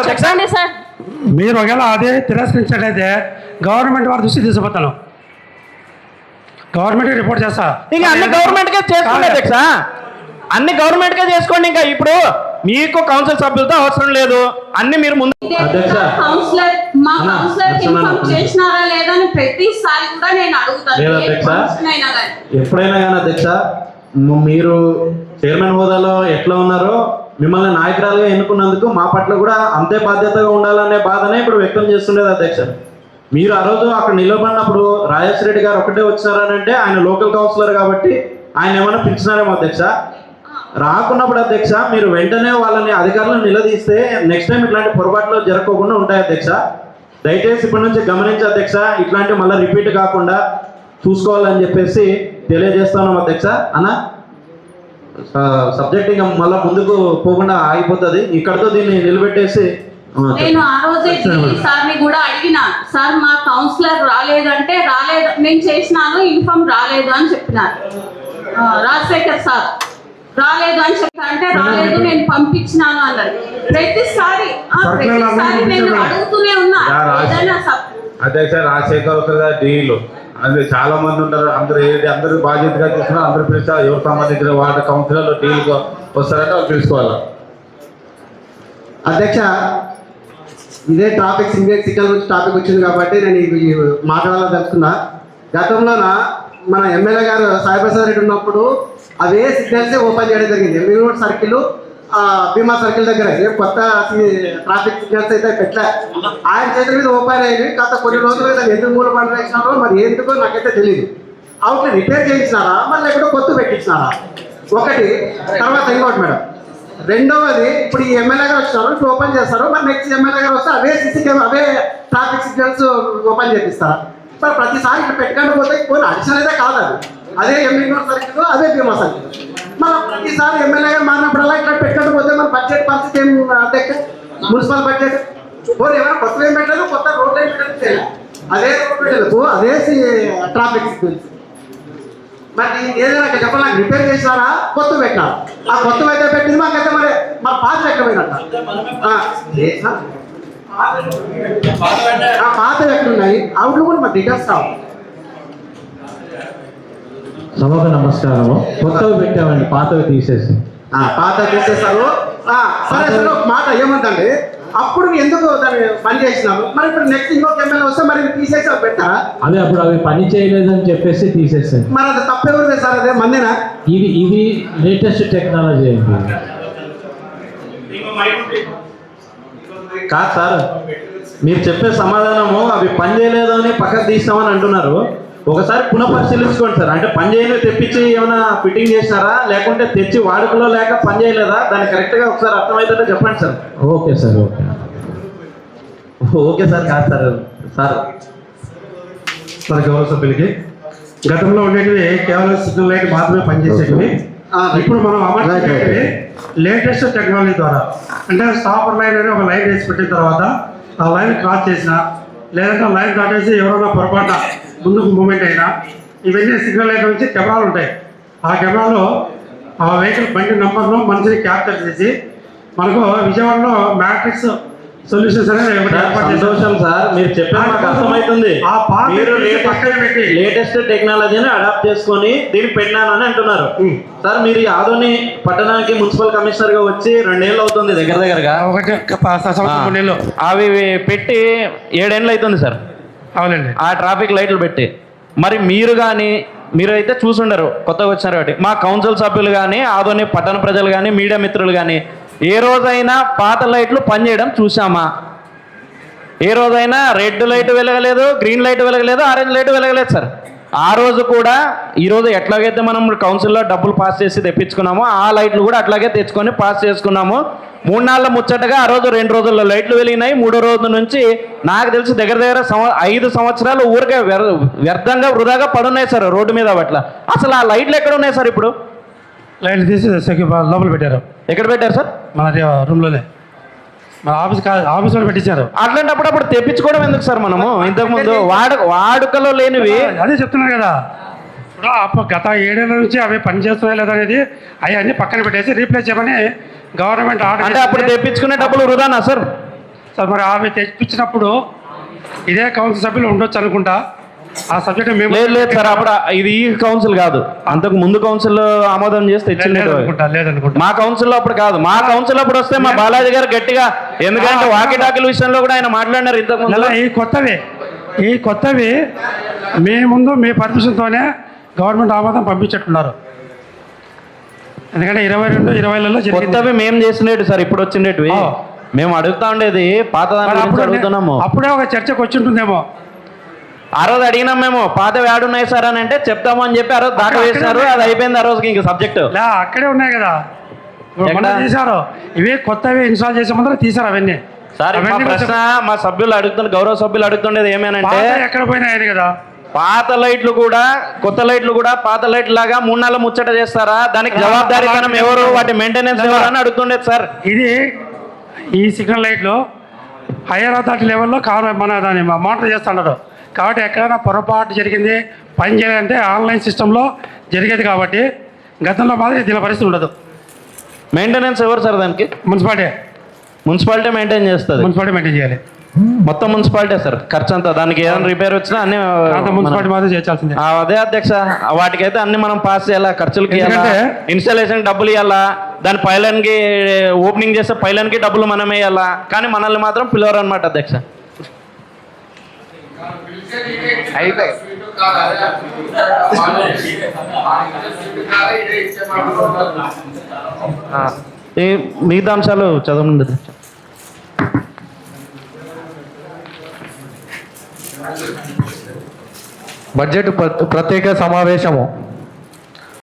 అధ్యక్ష? చెప్పండి సార్. మీరు ఒకవేళ అదే తిరస్కరించినట్లయితే గవర్నమెంట్ వారి దృష్టి తీసుకుపోతాను. గవర్నమెంట్కి రిపోర్ట్ చేస్తా. ఇంకా అన్ని గవర్నమెంట్ చేసుకోండి అధ్యక్ష. అన్ని గవర్నమెంట్ కే చేసుకోండి ఇంకా ఇప్పుడు. మీకు కౌన్సిల్ సభ్యులతో అవసరం లేదు. అన్ని మీరు ముందు. కౌన్సిలర్ మా కౌన్సిలర్ ఇన్ఫార్మ్. చేసినారా ప్రతిసారి కూడా నేను అడుగుతాను. ఎప్పుడైనా కానీ అధ్యక్ష మీరు చైర్మన్ హోదాలో ఎట్లా ఉన్నారో మిమ్మల్ని నాయకురాలుగా ఎన్నుకున్నందుకు మా పట్ల కూడా అంతే బాధ్యతగా ఉండాలనే బాధనే ఇప్పుడు వ్యక్తం చేస్తుండేది అధ్యక్ష. మీరు ఆ రోజు అక్కడ నిలబడినప్పుడు రాజేష్ రెడ్డి గారు ఒకటే వచ్చినారని అంటే ఆయన లోకల్ కౌన్సిలర్ కాబట్టి ఆయన ఏమైనా పిలిచినారేమో అధ్యక్ష? రాకున్నప్పుడు అధ్యక్ష మీరు వెంటనే వాళ్ళని అధికారులను నిలదీస్తే నెక్స్ట్ టైం ఇట్లాంటి పొరపాట్లు జరగకుండా ఉంటాయి అధ్యక్ష. దయచేసి ఇప్పటి నుంచి గమనించి అధ్యక్ష ఇట్లాంటివి మళ్ళీ రిపీట్ కాకుండా చూసుకోవాలని చెప్పేసి తెలియజేస్తున్నాం అధ్యక్ష. అన్న? సబ్జెక్ట్ ఇంకా మళ్ళీ ముందుకు పోకుండా ఆగిపోతుంది. ఇక్కడతో దీన్ని నిలబెట్టేసి నేను ఆ రోజే సార్ని కూడా అడిగిన సార్ మా కౌన్సిలర్ రాలేదంటే రాలేదు నేను చేసినాను ఇన్ఫార్మ్ రాలేదు అని చెప్పినారు. రాజశేఖర్ సార్ రాలేదు అని చెప్పి అంటే రాలేదు నేను పంపించినాను అన్నారు. ప్రతిసారి ప్రతిసారి నేను. అడుగుతూనే ఉన్నా ఏదైనా అధ్యక్ష రాజశేఖర్ డీలు. అది చాలా మంది ఉంటారు. అందరూ ఏది అందరూ బాధ్యతగా చూసినా అందరూ పిలుస్తారు ఎవరు సంబంధించిన వార్డు కౌన్సిలర్లు డీలు వస్తారంటే వాళ్ళు పిలుచుకోవాలి? అధ్యక్ష ఇదే టాపిక్ సింగల్ సిక్కల్ గురించి టాపిక్ వచ్చింది కాబట్టి నేను ఇది మాట్లాడాలనుకున్నా గతంలోన మన ఎమ్మెల్యే గారు సాయిప్రసాద్ రెడ్డి ఉన్నప్పుడు అవే సిగ్నల్సే ఓపెన్ చేయడం జరిగింది. MB road circle Bhima circle దగ్గర. ఏం కొత్త ట్రాఫిక్ సిగ్నల్స్ అయితే పెట్టలే. ఆయన చేతుల మీద ఓపెన్ అయ్యింది కాస్త కొన్ని రోజులు దాన్ని ఎందుకు మూల పంట మరి ఎందుకో నాకైతే తెలియదు అవుట్ రిపేర్ చేయించినారా? మళ్ళీ ఎక్కడో కొత్త పెట్టించినారా? ఒకటి తర్వాత ఇంకోటి మేడం. రెండవది ఇప్పుడు ఈ ఎమ్మెల్యే గారు వచ్చినారు ఇప్పుడు ఓపెన్ చేస్తారు మరి నెక్స్ట్ ఎమ్మెల్యే గారు వస్తే అవే సిసి కెమెరా అవే ట్రాఫిక్ సిగ్నల్స్ ఓపెన్ చేపిస్తారు. మరి ప్రతిసారి ఇక్కడ పెట్టకుండా పోతే కొన్ని అడిషన్ అయితే కాదు అది. అదే ఎంఈఓ సర్కిల్ అదే భీమా సర్కిల్. మనం ప్రతిసారి ఎమ్మెల్యే గారు మారినప్పుడల్లా ఇక్కడ పెట్టుకుంటూ పోతే మన బడ్జెట్ పరిస్థితి ఏం అధ్యక్ష మున్సిపల్ బడ్జెట్. పోనీ ఏమైనా కొత్త ఏం పెట్టలేదు? కొత్త రోడ్లు ఏం పెట్టలేదు. అదే పెట్టలేదు. అదే ట్రాఫిక్ మరి ఏదైనా చెప్పాలి? నాకు రిపేర్ చేసినారా కొత్త పెట్టినారు ఆ కొత్త అయితే పెట్టింది మాకైతే మరి మా పాత ఎక్కడ పోయినట్ట ఆ, పాత ఎక్కడ ఉన్నాయి అవుట్లు కూడా మరి డీటెయిల్స్ కావాలి. సభకు నమస్కారము. కొత్తవి పెట్టామండి పాతవి తీసేసి. పాత తీసేస్తారు ఆ, సరే సరే ఒక మాట ఏమంటండి అప్పుడు ఎందుకు దాన్ని పని చేసినారు మరి ఇప్పుడు నెక్స్ట్ ఇంకొక ఎమ్మెల్యే వస్తే మరి తీసేసి అవి పెట్టారా అదే అప్పుడు అవి పని చేయలేదని చెప్పేసి తీసేసాను. మరి అది తప్పెవరిదే సార్ అదే మందేనా? ఇది ఇది లేటెస్ట్ టెక్నాలజీ అండి. కాదు సార్ మీరు చెప్పే సమాధానము అవి పని చేయలేదు అని పక్కకు తీస్తామని అంటున్నారు. ఒకసారి పునః పరిశీలించుకోండి సార్. అంటే పని చేయని తెప్పించి ఏమైనా ఫిట్టింగ్ చేసినారా లేకుంటే తెచ్చి వాడుకలో లేక పని చేయలేదా? దాన్ని కరెక్ట్గా ఒకసారి అర్థమవుతుందో చెప్పండి sir. Okay sir okay. Okay sir కాదు సార్. సార్. మన గౌరవ సభ్యులకి. గతంలో ఉండేటివి కేవలం సిగ్నల్ లైట్ మాత్రమే పనిచేసేటివి. ఆ, ఇప్పుడు మనం. చేసేటివి లేటెస్ట్ టెక్నాలజీ ద్వారా. అంటే స్టాపర్ లైన్ అని ఒక లైన్ వేసి పెట్టిన తర్వాత ఆ లైన్ క్రాస్ చేసిన లేదంటే ఆ లైన్ దాటేసి ఎవరైనా పొరపాటున ముందుకు మూమెంట్ అయినా ఇవన్నీ సిగ్నల్ లైట్ నుంచి కెమెరాలు ఉంటాయి ఆ కెమెరాలో ఆ వెహికల్ బండి నంబర్ను మనిషిని క్యాప్చర్ చేసి మనకు విజయవాడలో మ్యాట్రిక్స్ సొల్యూషన్స్. సంతోషం సార్ మీరు చెప్పేది మాకు అర్థమవుతుంది మీరు. లేటెస్ట్ టెక్నాలజీని అడాప్ట్ చేసుకొని దీన్ని పెట్టినానని అంటున్నారు. సార్ మీరు ఆదోని పట్టణానికి మున్సిపల్ కమిషనర్గా వచ్చి రెండేళ్ళు అవుతుంది దగ్గర దగ్గరగా ఒకటి అవి పెట్టి ఏడేళ్ళు అవుతుంది సార్ అవునండి. ఆ ట్రాఫిక్ లైట్లు పెట్టి. మరి మీరు కానీ మీరు అయితే చూసుండరు కొత్తగా వచ్చారు కాబట్టి. మా కౌన్సిల్ సభ్యులు కానీ ఆదోని పట్టణ ప్రజలు కానీ మీడియా మిత్రులు కానీ ఏ రోజైనా పాత లైట్లు పనిచేయడం చూసామా ఏ రోజైనా రెడ్ లైట్ వెలగలేదు గ్రీన్ లైట్ వెలగలేదు ఆరెంజ్ లైట్ వెలగలేదు సార్ ఆ రోజు కూడా ఈరోజు ఎట్లాగైతే మనం కౌన్సిల్లో డబ్బులు పాస్ చేసి తెప్పించుకున్నామో ఆ లైట్లు కూడా అట్లాగే తెచ్చుకొని పాస్ చేసుకున్నాము. మూడు నాళ్ళ ముచ్చటగా ఆ రోజు రెండు రోజుల్లో లైట్లు వెలిగినాయి. మూడో రోజు నుంచి నాకు తెలిసి దగ్గర దగ్గర సంవ ఐదు సంవత్సరాలు ఊరికే వ్యర్ వ్యర్థంగా వృధాగా పడున్నాయి సార్ రోడ్డు మీద అట్లా. అసలు ఆ లైట్లు ఎక్కడ ఉన్నాయి సార్ ఇప్పుడు? లైట్లు తీసి లోపల పెట్టారు. ఎక్కడ పెట్టారు సార్? మన రూమ్లోనే. మన ఆఫీస్ కా ఆఫీస్లో పెట్టించారు. అట్లాంటప్పుడు అప్పుడు తెప్పించుకోవడం ఎందుకు సార్ మనము? ఇంతకుముందు వాడు వాడుకలో లేనివి అదే చెప్తున్నాను కదా. గత ఏడేళ్ళ నుంచి అవి పని చేస్తున్నాయి లేదా అనేది అవి అన్ని పక్కన పెట్టేసి రీప్లేస్ చేయమని గవర్నమెంట్ ఆర్డర్ అంటే అప్పుడు తెప్పించుకునే డబ్బులు వృధానా సార్? సార్ మరి ఆమె తెప్పించినప్పుడు ఇదే కౌన్సిల్ సభ్యులు ఉండొచ్చు అనుకుంటా. ఆ సబ్జెక్ట్ మేము లేదు లేదు సార్ అప్పుడు ఇది ఈ కౌన్సిల్ కాదు. అంతకు ముందు కౌన్సిల్ ఆమోదం చేస్తే లేదనుకుంటా మా కౌన్సిల్ అప్పుడు కాదు. మా కౌన్సిల్ అప్పుడు వస్తే మా బాలాజీ గారు గట్టిగా ఎందుకంటే వాకి టాకిల విషయంలో కూడా ఆయన మాట్లాడినారు ఇంతకు ముందు. ఈ కొత్తవి ఈ కొత్తవి మీ ముందు మీ పర్మిషన్తోనే గవర్నమెంట్ ఆమోదం పంపించట్టున్నారు. ఎందుకంటే ఇరవై రెండు ఇరవైలలో కొత్తవి మేము చేసినట్టు సార్ ఇప్పుడు వచ్చిండేటివి ఆ. మేము అడుగుతా ఉండేది పాత అడుగుతున్నాము. అప్పుడే ఒక చర్చకు వచ్చి ఉంటుందేమో ఆ రోజు అడిగినాం మేము పాత ఉన్నాయి సార్ అని అంటే చెప్తాము అని చెప్పి ఆ రోజు దాకా వేసినారు అది అయిపోయింది ఆ రోజుకి ఇంక సబ్జెక్ట్ అక్కడే ఉన్నాయి కదా? తీశారు. ఇవి కొత్తవి ఇన్స్టాల్ చేసే ముందర తీశారు అవన్నీ. సార్ మా ప్రశ్న మా సభ్యులు అడుగుతున్న గౌరవ సభ్యులు అడుగుతుండేది ఏమేనంటే ఎక్కడ పోయినాయని కదా. పాత లైట్లు కూడా కొత్త లైట్లు కూడా పాత లైట్ లాగా మూడు నెలల ముచ్చట చేస్తారా? దానికి జవాబాదారీతనం ఎవరు? వాటి మెయింటెనెన్స్ ఎవరు అని అడుగుతుండేది సార్. ఇది ఈ సిగ్నల్ లైట్లు హైయర్ అథారిటీ లెవెల్లో కావాలి మన దాన్ని మానిటర్ చేస్తుండదు. కాబట్టి ఎక్కడైనా పొరపాటు జరిగింది పని చేయాలంటే ఆన్లైన్ సిస్టంలో జరిగేది కాబట్టి గతంలో మాదిరి దీని పరిస్థితి ఉండదు. మెయింటెనెన్స్ ఎవరు సార్ దానికి? మున్సిపాలిటీ. మున్సిపాలిటీ మెయింటైన్ చేస్తుంది. మున్సిపాలిటీ మెయింటైన్ చేయాలి. మొత్తం మున్సిపాలిటీ సార్ ఖర్చు అంతా దానికి ఏదైనా రిపేర్ వచ్చినా అన్ని మున్సిపాలిటీ మాత్రం చేయాల్సిందే అదే అధ్యక్ష. వాటికైతే అన్ని మనం పాస్ చేయాలా? ఖర్చులకి ఇన్స్టాలేషన్ డబ్బులు ఇవ్వాలా దాని పైలన్కి ఓపెనింగ్ చేస్తే పైలన్కి డబ్బులు మనం వేయాలా కానీ మనల్ని మాత్రం పిలవరు అనమాట అధ్యక్ష. మిగతా అంశాలు చదవనుంది అధ్యక్ష. బడ్జెట్ ప్ర- ప్రత్యేక సమావేశము.